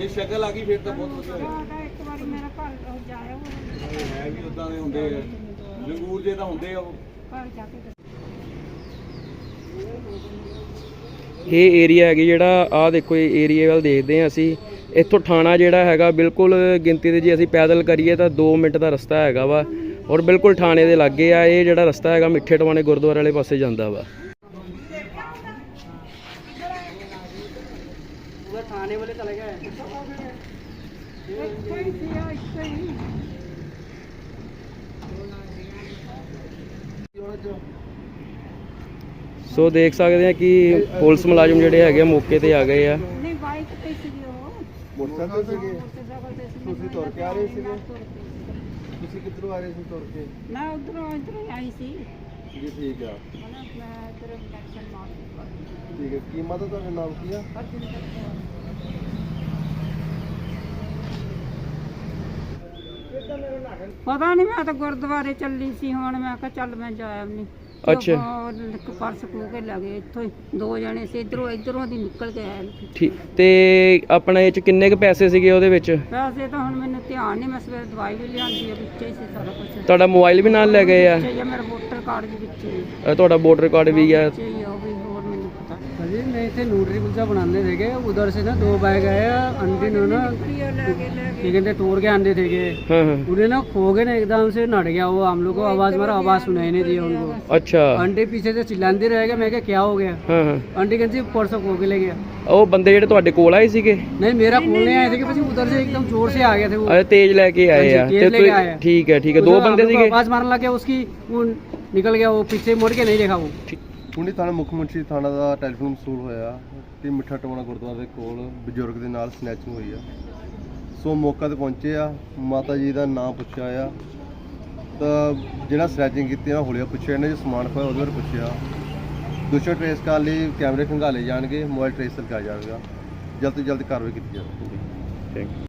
ਜੇ ਸ਼ਕਲ ਆ ਗਈ ਫਿਰ ਤਾਂ ਬਹੁਤ ਵਧੀਆ ਹੋਇਆ ਸਾਡਾ ਇੱਕ ਵਾਰੀ ਮੇਰਾ ਘਰ ਉਹ ਜਾਇਆ ਉਹ ਹੈ ਵੀ ਉਦਾਂ ਦੇ ਹੁੰਦੇ ਆ। ਲੰਗੂਰ ਜੇ ਤਾਂ ਹੁੰਦੇ ਆ ਉਹ। ਘਰ ਜਾ ਕੇ। ਇਹ ਏਰੀਆ ਹੈਗੀ ਜਿਹੜਾ ਆਹ ਦੇਖੋ ਇਹ ਏਰੀਆ ਵੱਲ ਦੇਖਦੇ ਹਾਂ ਅਸੀਂ। ਇੱਥੋਂ ਥਾਣਾ ਜਿਹੜਾ ਹੈਗਾ ਬਿਲਕੁਲ ਗਿਣਤੀ ਦੇ ਜੇ ਅਸੀਂ ਪੈਦਲ ਕਰੀਏ ਤਾਂ 2 ਮਿੰਟ ਦਾ ਰਸਤਾ ਹੈਗਾ ਵਾ। ਔਰ ਬਿਲਕੁਲ ਥਾਣੇ ਦੇ ਲਾਗੇ ਆ ਇਹ ਜਿਹੜਾ ਰਸਤਾ ਹੈਗਾ ਮਿੱਠੇ ਟਵਾਣੇ ਗੁਰਦੁਆਰੇ ਵਾਲੇ ਪਾਸੇ ਜਾਂਦਾ ਵਾ। ਥਾਣੇ ਵਾਲੇ ਚਲੇ ਗਏ ਇੱਥੇ ਹੀ ਸੀ ਉਹ ਇੱਥੇ ਹੀ ਸੋ ਦੇਖ ਸਕਦੇ ਆ ਕਿ ਪੁਲਿਸ ਮੁਲਾਜ਼ਮ ਜਿਹੜੇ ਹੈਗੇ ਆ ਮੌਕੇ ਤੇ ਆ ਗਏ ਆ। ਨਹੀਂ ਬਾਈਕ ਤੇ ਸੀ ਉਹ। ਮੋਟਰਸਾਈਕਲ ਸੀਗੇ? ਮੋਟਰਸਾਈਕਲ ਤੇ ਸੀ ਤੁਸੀਂ ਤੁਰ ਕੇ ਆ ਰਹੇ ਸੀਗੇ? ਤੁਸੀਂ ਕਿੱਧਰੋਂ ਆ ਰਹੇ ਸੀ ਤੁਰ ਕੇ? ਮੈਂ ਉਧਰੋਂ ਇਧਰੋਂ ਆਈ ਸੀ। ਜੀ ਠੀਕ ਆ। ਹਨਾ ਮੈਂ ਮਾਰ ਠੀਕ ਹੈ ਕੀ ਮਾਤਾ ਤੁਹਾਡਾ ਨਾਮ ਕੀ ਆ? ਪਤਾ ਨਹੀਂ ਮੈਂ ਤਾਂ ਗੁਰਦੁਆਰੇ ਚੱਲੀ ਸੀ ਹੁਣ ਮੈਂ ਕਿਹਾ ਚੱਲ ਮੈਂ ਜਾਇਆ ਨਹੀਂ ਅੱਛਾ। ਇੱਕ ਪਰਸ ਖੋ ਕੇ ਲੱਗੇ ਇੱਥੋਂ ਹੀ ਦੋ ਜਣੇ ਸੀ ਇਧਰੋਂ ਇਧਰੋਂ ਦੀ ਨਿਕਲ ਕੇ ਆਏ ਨੇ। ਠੀਕ ਤੇ ਆਪਣਾ ਇਹ ਚ ਕਿੰਨੇ ਕ ਪੈਸੇ ਸੀਗੇ ਉਹਦੇ ਵਿੱਚ? ਵੈਸੇ ਤਾਂ ਹੁਣ ਮੈਨੂੰ ਧਿਆਨ ਨਹੀਂ ਮੈਂ ਸਵੇਰ ਦਵਾਈ ਵੀ ਲਿਆਂਦੀ ਹੈ ਵਿੱਚੇ ਹੀ ਸੀ ਸਾਰਾ ਕੁਝ ਤੁਹਾਡਾ ਮੋਬਾਈਲ ਵੀ ਨਾਲ ਲੈ ਗਏ ਆ? ਮੇਰਾ ਵੋਟਰ ਕਾਰਡ ਵੀ ਵਿੱਚੇ ਹੀ ਅ, ਤੁਹਾਡਾ ਵੋਟਰ ਕਾਰਡ ਵੀ ਆ ਵਿੱਚੇ ਹੀ ਆ, थे नूडरी कुलचा बनाने थे उधर से ना दो बैग आए अंडे ने ना ਲੈ ਗਏ ਲੈ ये कहते तोड़ के अंडे थे के ਹਾਂ ਹਾਂ उन्हें ना खो गए ना एकदम से नट गया वो हम लोग को आवाज मारा आवाज सुनाई नहीं दी उनको ਅੱਛਾ अंडे पीछे से चिल्लाते रह गए मैं क्या क्या हो गया ਹਾਂ ਹਾਂ अंडे कहते परसों खो के ले गया ਉਹ ਬੰਦੇ ਜਿਹੜੇ ਤੁਹਾਡੇ ਕੋਲ आए ਸੀਗੇ नहीं मेरा बोलने आए थे कि પછી उधर से एकदम जोर से आ गए थे वो ਅਰੇ ਤੇਜ਼ ਲੈ ਕੇ ਆਏ ਆ ਹਾਂਜੀ, ਤੇ ਤੇਜ਼ ਲੈ ਕੇ ਆਏ ਤੁਸੀਂ ਆ। ਠੀਕ ਹੈ ਠੀਕ ਹੈ ਦੋ उधर हम ਬੰਦੇ लोग को ਸੀਗੇ आवाज मारने लग गया उसकी वो निकल गया वो पीछे मुड़ के नहीं देखा वो ਥਾਣਾ ਮੁੱਖ ਮੰਤਰੀ ਥਾਣਾ ਦਾ ਟੈਲੀਫੋਨ ਵਸੂਲ ਹੋਇਆ ਕਿ ਮਿੱਠਾ ਟੋਣਾ ਗੁਰਦੁਆਰੇ ਦੇ ਕੋਲ ਬਜ਼ੁਰਗ ਦੇ ਨਾਲ ਸਨੈਚਿੰਗ ਹੋਈ ਆ। ਸੋ ਮੌਕਾ ਤੇ ਪਹੁੰਚੇ ਆ, ਮਾਤਾ ਜੀ ਦਾ ਨਾਮ ਪੁੱਛਿਆ ਆ। ਤਾਂ ਜਿਹੜਾ ਸਨੈਚਿੰਗ ਕੀਤੀ ਆ ਹੁਲੀਆ ਪੁੱਛਿਆ, ਇਹਨੇ ਜੋ ਸਮਾਨ ਖੋਇਆ, ਉਹਦੇ ਬਾਰੇ ਪੁੱਛਿਆ। ਦੂਸਰਾ ਟ੍ਰੇਸ ਕਰਨ ਲਈ, ਕੈਮਰੇ ਖੰਗਾਲੇ ਜਾਣਗੇ, ਮੋਬਾਈਲ ਟ੍ਰੇਸ ਕਰਵਾਇਆ ਜਾਵੇਗਾ ਜਲਦ ਤੋਂ ਜਲਦ ਕਾਰਵਾਈ ਕੀਤੀ ਜਾਵੇ। Thank you